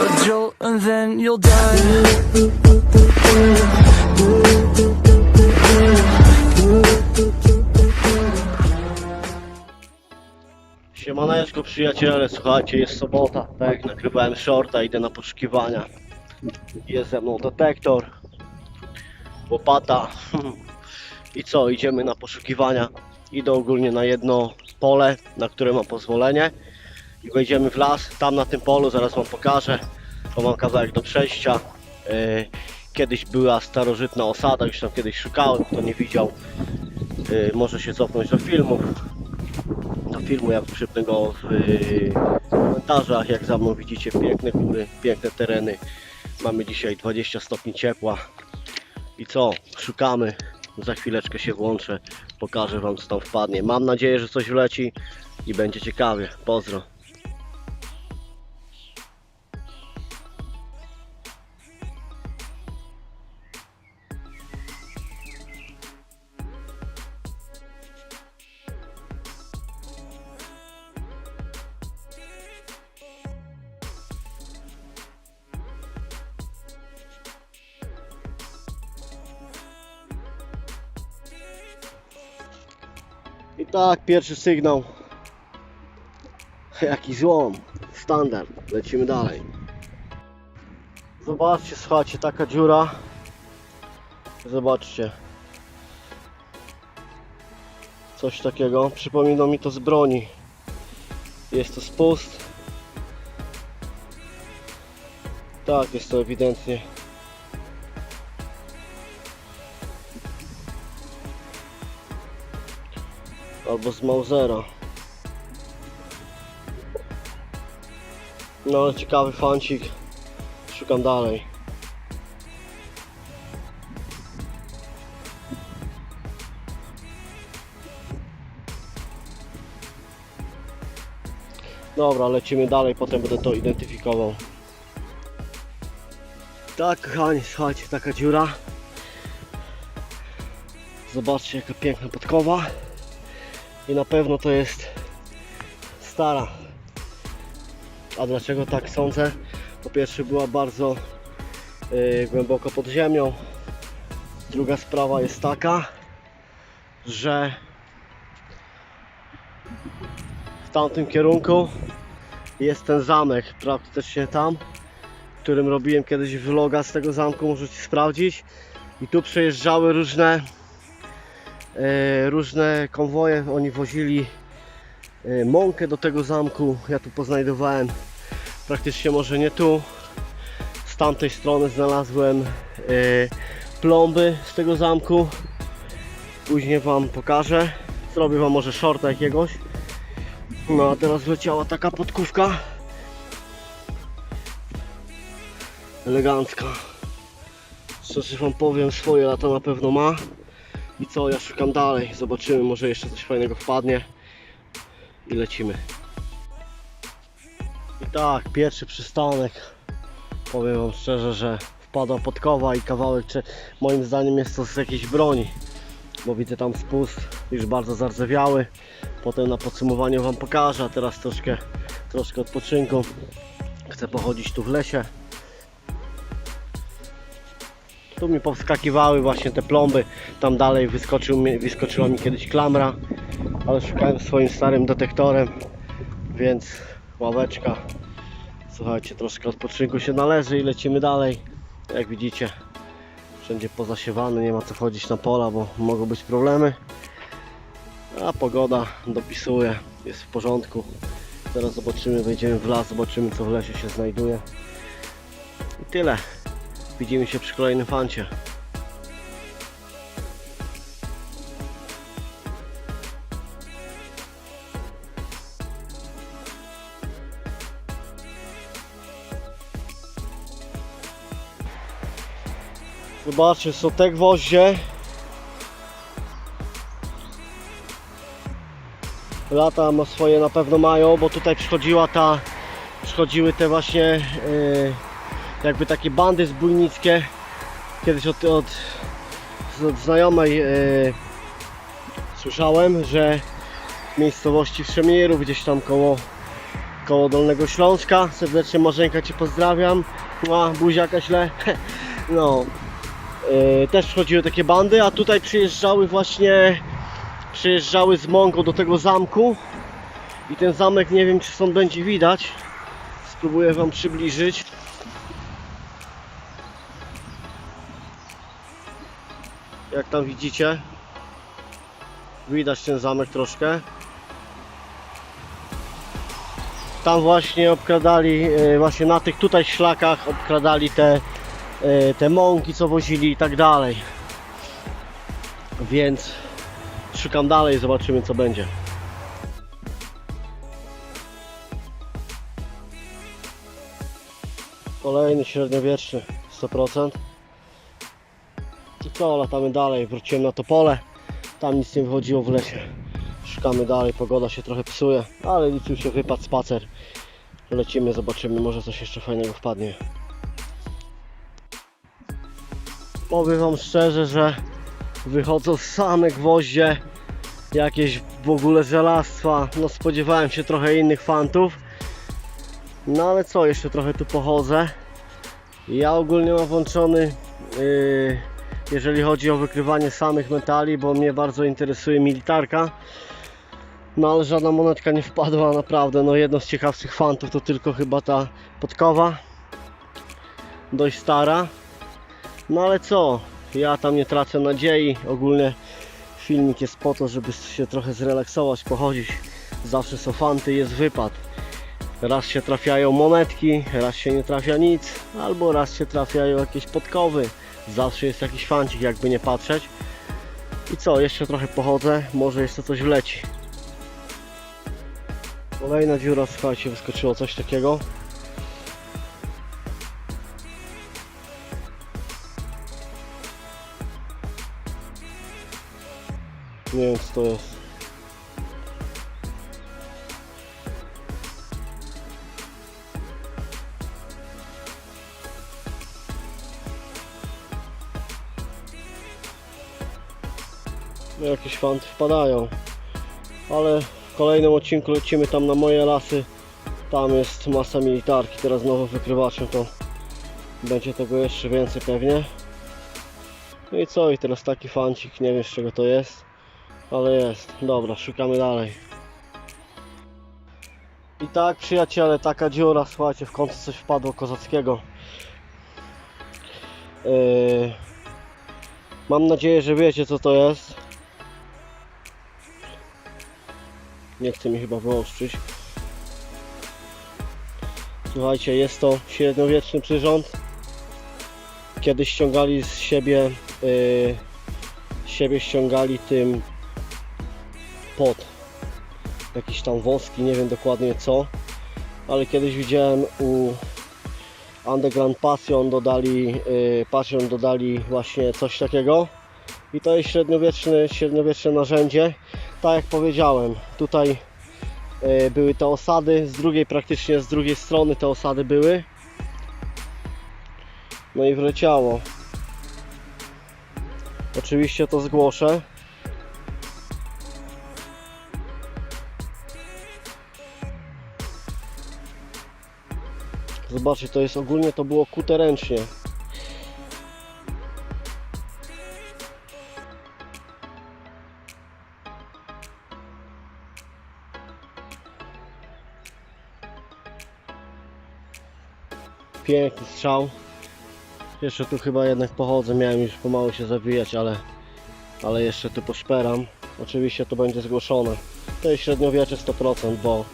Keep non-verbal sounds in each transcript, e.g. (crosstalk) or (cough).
A jolt and then you'll die. Siemaneczko przyjaciele, słuchajcie, jest sobota, tak nagrywałem shorta, idę na poszukiwania. Jest ze mną detektor, łopata (laughs) i co, idziemy na poszukiwania. Idę ogólnie na jedno pole, na które mam pozwolenie i wejdziemy w las, tam na tym polu, zaraz wam pokażę, bo mam kawałek do przejścia. Yy, Kiedyś była starożytna osada, już tam kiedyś szukałem, kto nie widział, yy, może się cofnąć do filmów do filmu, ja przypnę go w y, komentarzach. Jak za mną widzicie, piękne góry, piękne tereny. Mamy dzisiaj 20 stopni ciepła. I co? Szukamy. Za chwileczkę się włączę. Pokażę Wam, co tam wpadnie. Mam nadzieję, że coś wleci i będzie ciekawie. Pozdro. Tak, pierwszy sygnał. Jaki złom. Standard. Lecimy dalej. Zobaczcie, słuchajcie, taka dziura. Zobaczcie. Coś takiego. Przypomina mi to z broni. Jest to spust. Tak, jest to ewidentnie. Albo z Mausera. No ciekawy fancik. Szukam dalej. Dobra, lecimy dalej, potem będę to identyfikował. Tak, kochani, słuchajcie, taka dziura. Zobaczcie, jaka piękna podkowa. I na pewno to jest stara. A dlaczego tak sądzę? Po pierwsze była bardzo yy, głęboko pod ziemią. Druga sprawa jest taka, że w tamtym kierunku jest ten zamek, praktycznie tam, którym robiłem kiedyś vloga z tego zamku, możecie sprawdzić. I tu przejeżdżały różne różne konwoje, oni wozili e, mąkę do tego zamku. Ja tu poznajdowałem praktycznie może nie tu. Z tamtej strony znalazłem e, plomby z tego zamku. Później Wam pokażę. Zrobię Wam może shorta jakiegoś. No a teraz leciała taka podkówka. Elegancka. Szczerze Wam powiem, swoje lata na pewno ma. I co, ja szukam dalej. Zobaczymy, może jeszcze coś fajnego wpadnie. I lecimy. I tak, pierwszy przystanek. Powiem Wam szczerze, że wpadła podkowa i kawałek, czy moim zdaniem jest to z jakiejś broni. Bo widzę tam spust, już bardzo zardzewiały. Potem na podsumowaniu Wam pokażę, a teraz troszkę, troszkę odpoczynku. Chcę pochodzić tu w lesie. Tu mi powskakiwały właśnie te plomby. Tam dalej wyskoczył mi, wyskoczyła mi kiedyś klamra. Ale szukałem swoim starym detektorem. Więc ławeczka. Słuchajcie, troszkę odpoczynku się należy i lecimy dalej. Jak widzicie, wszędzie pozasiewane, nie ma co chodzić na pola, bo mogą być problemy. A pogoda dopisuje, jest w porządku. Teraz zobaczymy, wejdziemy w las, zobaczymy co w lesie się znajduje. I tyle. Widzimy się przy kolejnym fancie. Zobaczcie, są te gwoździe. Lata ma swoje na pewno mają, bo tutaj przychodziła ta, przychodziły te właśnie yy, jakby takie bandy zbójnickie. Kiedyś od, od, od znajomej yy, słyszałem, że w miejscowości Wszemirów, gdzieś tam koło koło Dolnego Śląska. Serdecznie Marzenka Cię pozdrawiam. A, buziaka źle. (laughs) No. Yy, też wchodziły takie bandy, a tutaj przyjeżdżały właśnie przyjeżdżały z Mongą do tego zamku i ten zamek nie wiem czy stąd będzie widać spróbuję wam przybliżyć jak tam widzicie widać ten zamek troszkę. Tam właśnie obkradali e, właśnie na tych tutaj szlakach obkradali te e, te mąki co wozili i tak dalej. Więc szukam dalej zobaczymy co będzie. Kolejny średniowieczny 100% i co latamy dalej wróciłem na to pole tam nic nie wychodziło w lesie szukamy dalej pogoda się trochę psuje ale liczył się wypad spacer lecimy zobaczymy może coś jeszcze fajnego wpadnie powiem wam szczerze, że wychodzą same gwoździe, jakieś w ogóle żelastwa. No spodziewałem się trochę innych fantów. No ale co, jeszcze trochę tu pochodzę. Ja ogólnie mam włączony, yy, jeżeli chodzi o wykrywanie samych metali, bo mnie bardzo interesuje militarka. No ale żadna monetka nie wpadła, naprawdę. No jedno z ciekawszych fantów to tylko chyba ta podkowa. Dość stara. No ale co? Ja tam nie tracę nadziei. Ogólnie filmik jest po to, żeby się trochę zrelaksować, pochodzić. Zawsze są fanty, jest wypad. Raz się trafiają monetki, raz się nie trafia nic, albo raz się trafiają jakieś podkowy. Zawsze jest jakiś fancik, jakby nie patrzeć. I co, jeszcze trochę pochodzę, może jeszcze coś wleci. Kolejna dziura, słuchajcie, wyskoczyło coś takiego. Nie wiem co to jest. Jakieś fanty wpadają. Ale w kolejnym odcinku lecimy tam na moje lasy. Tam jest masa militarki. Teraz nowo wykrywaczem to będzie tego jeszcze więcej pewnie. No i co? I teraz taki fancik. Nie wiem z czego to jest. Ale jest. Dobra, szukamy dalej. I tak przyjaciele, taka dziura, słuchajcie, w końcu coś wpadło kozackiego. Yy, mam nadzieję, że wiecie co to jest. Nie chce mi chyba wyostrzyć. Słuchajcie, jest to średniowieczny przyrząd. Kiedyś ściągali z siebie, yy, siebie ściągali tym pot. Jakiś tam woski, nie wiem dokładnie co. Ale kiedyś widziałem u Underground Passion dodali, yy, Passion dodali właśnie coś takiego. I to jest średniowieczne, średniowieczne narzędzie. Tak jak powiedziałem, tutaj yy, były te osady, z drugiej praktycznie z drugiej strony te osady były. No i wleciało. Oczywiście to zgłoszę. Zobaczcie, to jest ogólnie to było kute ręcznie. Piękny strzał. Jeszcze tu chyba jednak pochodzę, miałem już pomału się zawijać, ale, ale jeszcze tu poszperam. Oczywiście to będzie zgłoszone. To jest średniowiecze 100%, bo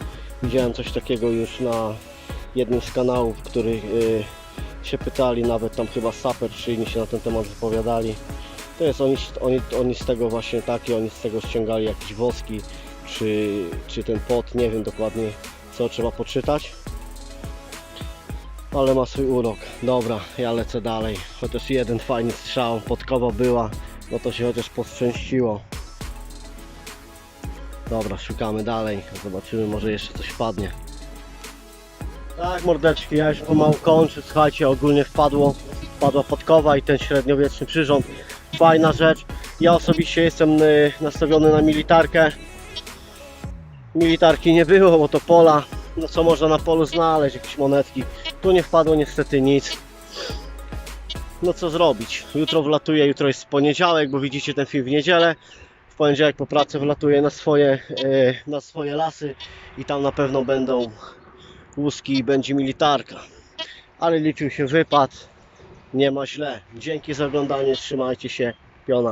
widziałem coś takiego już na jednym z kanałów, których y, się pytali, nawet tam chyba Saper czy inni się na ten temat wypowiadali. To jest oni, oni, oni z tego właśnie taki, oni z tego ściągali jakieś woski, czy, czy ten pot, nie wiem dokładnie co trzeba poczytać. Ale ma swój urok. Dobra, ja lecę dalej. Chociaż jeden fajny strzał, podkowa była, no to się chociaż poszczęściło. Dobra, szukamy dalej. Zobaczymy, może jeszcze coś wpadnie. Tak, mordeczki, ja już pomału kończę. Słuchajcie, ogólnie wpadło, wpadła podkowa i ten średniowieczny przyrząd. Fajna rzecz. Ja osobiście jestem y, nastawiony na militarkę. Militarki nie było, bo to pola. No co można na polu znaleźć? Jakieś monetki. Tu nie wpadło niestety nic. No co zrobić? Jutro wlatuję, jutro jest poniedziałek, bo widzicie ten film w niedzielę. W poniedziałek po pracy wlatuję na swoje, e, na swoje lasy i tam na pewno będą łuski i będzie militarka. Ale liczył się wypad. Nie ma źle. Dzięki za oglądanie, trzymajcie się. Piona.